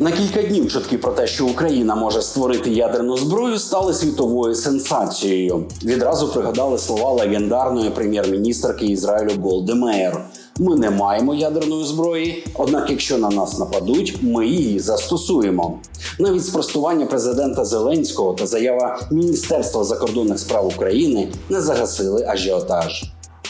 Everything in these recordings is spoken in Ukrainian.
На кілька днів чутки про те, що Україна може створити ядерну зброю, стали світовою сенсацією. Відразу пригадали слова легендарної прем'єр-міністрки Ізраїлю Голди. Ми не маємо ядерної зброї, однак, якщо на нас нападуть, ми її застосуємо. Навіть спростування президента Зеленського та заява Міністерства закордонних справ України не загасили ажіотаж.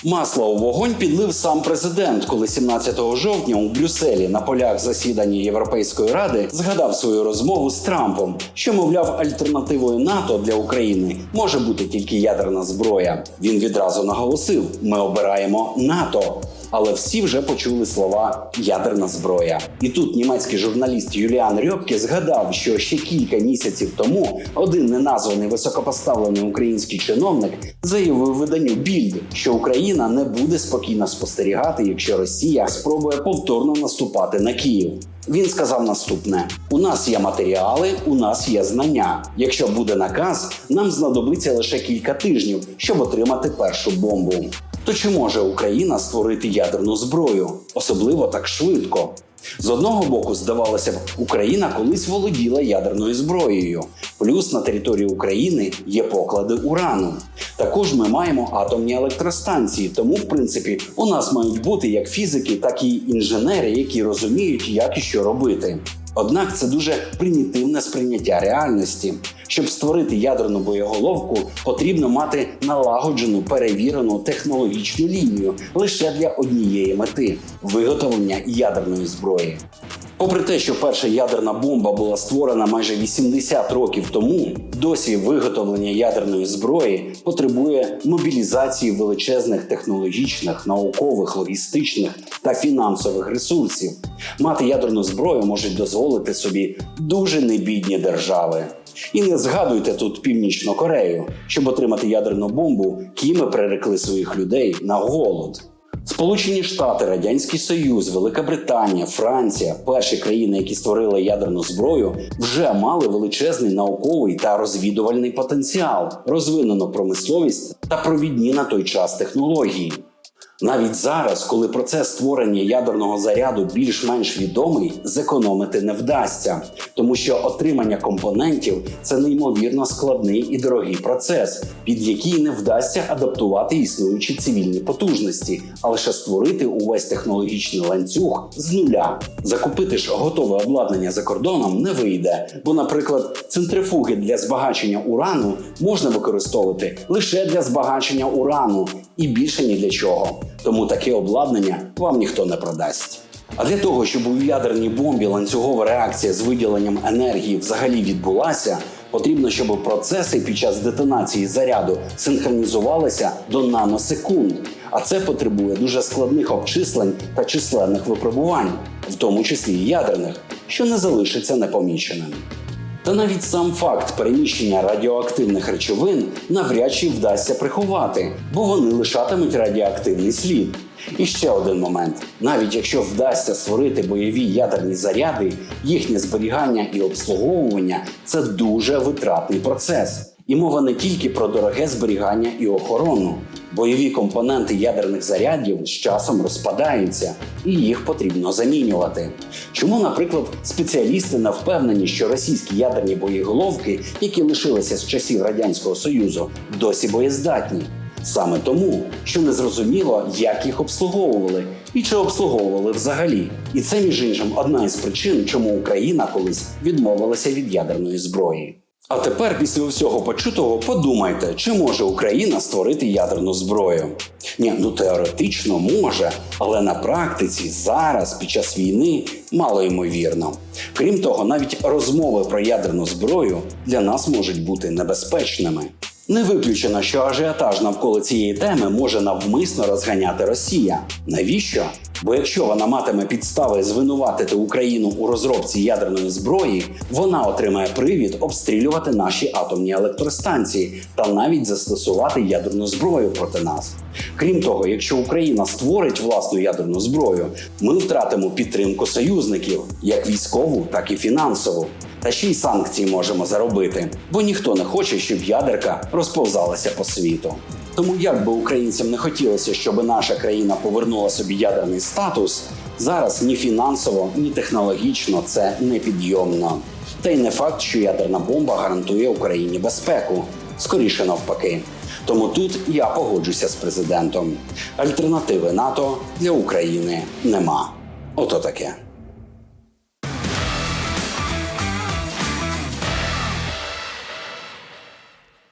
Масло у вогонь підлив сам президент, коли 17 жовтня у Брюсселі на полях засідання Європейської ради згадав свою розмову з Трампом, що мовляв альтернативою НАТО для України може бути тільки ядерна зброя. Він відразу наголосив: ми обираємо НАТО. Але всі вже почули слова ядерна зброя. І тут німецький журналіст Юліан Рьопке згадав, що ще кілька місяців тому один неназваний високопоставлений український чиновник заявив виданню Більд, що Україна не буде спокійно спостерігати, якщо Росія спробує повторно наступати на Київ. Він сказав наступне: у нас є матеріали, у нас є знання. Якщо буде наказ, нам знадобиться лише кілька тижнів, щоб отримати першу бомбу. То чи може Україна створити ядерну зброю, особливо так швидко? З одного боку, здавалося б, Україна колись володіла ядерною зброєю. Плюс на території України є поклади урану. Також ми маємо атомні електростанції, тому, в принципі, у нас мають бути як фізики, так і інженери, які розуміють, як і що робити. Однак це дуже примітивне сприйняття реальності. Щоб створити ядерну боєголовку, потрібно мати налагоджену перевірену технологічну лінію лише для однієї мети виготовлення ядерної зброї. Попри те, що перша ядерна бомба була створена майже 80 років тому, досі виготовлення ядерної зброї потребує мобілізації величезних технологічних, наукових, логістичних та фінансових ресурсів. Мати ядерну зброю можуть дозволити собі дуже небідні держави. І не згадуйте тут Північну Корею, щоб отримати ядерну бомбу, Кіми прирекли своїх людей на голод. Сполучені Штати, Радянський Союз, Велика Британія, Франція перші країни, які створили ядерну зброю, вже мали величезний науковий та розвідувальний потенціал, розвинену промисловість та провідні на той час технології. Навіть зараз, коли процес створення ядерного заряду більш-менш відомий, зекономити не вдасться, тому що отримання компонентів це неймовірно складний і дорогий процес, під який не вдасться адаптувати існуючі цивільні потужності, а лише створити увесь технологічний ланцюг з нуля. Закупити ж готове обладнання за кордоном не вийде, бо, наприклад, центрифуги для збагачення урану можна використовувати лише для збагачення урану і більше ні для чого. Тому таке обладнання вам ніхто не продасть. А для того, щоб у ядерній бомбі ланцюгова реакція з виділенням енергії взагалі відбулася, потрібно, щоб процеси під час детонації заряду синхронізувалися до наносекунд. А це потребує дуже складних обчислень та численних випробувань, в тому числі і ядерних, що не залишиться непоміченим. Та навіть сам факт переміщення радіоактивних речовин навряд чи вдасться приховати, бо вони лишатимуть радіоактивний слід. І ще один момент: навіть якщо вдасться створити бойові ядерні заряди, їхнє зберігання і обслуговування це дуже витратний процес. І мова не тільки про дороге зберігання і охорону. Бойові компоненти ядерних зарядів з часом розпадаються, і їх потрібно замінювати. Чому, наприклад, спеціалісти не впевнені, що російські ядерні боєголовки, які лишилися з часів радянського союзу, досі боєздатні? Саме тому, що не зрозуміло, як їх обслуговували і чи обслуговували взагалі. І це, між іншим, одна із причин, чому Україна колись відмовилася від ядерної зброї. А тепер, після всього почутого, подумайте, чи може Україна створити ядерну зброю? Ні, ну теоретично може, але на практиці зараз, під час війни, мало ймовірно. Крім того, навіть розмови про ядерну зброю для нас можуть бути небезпечними. Не виключено, що ажіотаж навколо цієї теми може навмисно розганяти Росія. Навіщо? Бо якщо вона матиме підстави звинуватити Україну у розробці ядерної зброї, вона отримає привід обстрілювати наші атомні електростанції та навіть застосувати ядерну зброю проти нас. Крім того, якщо Україна створить власну ядерну зброю, ми втратимо підтримку союзників, як військову, так і фінансову. Та ще й санкції можемо заробити, бо ніхто не хоче, щоб ядерка розповзалася по світу. Тому як би українцям не хотілося, щоб наша країна повернула собі ядерний статус, Зараз ні фінансово, ні технологічно це непідйомно. Та й не факт, що ядерна бомба гарантує Україні безпеку. Скоріше навпаки. Тому тут я погоджуся з президентом. Альтернативи НАТО для України нема. Ото таке.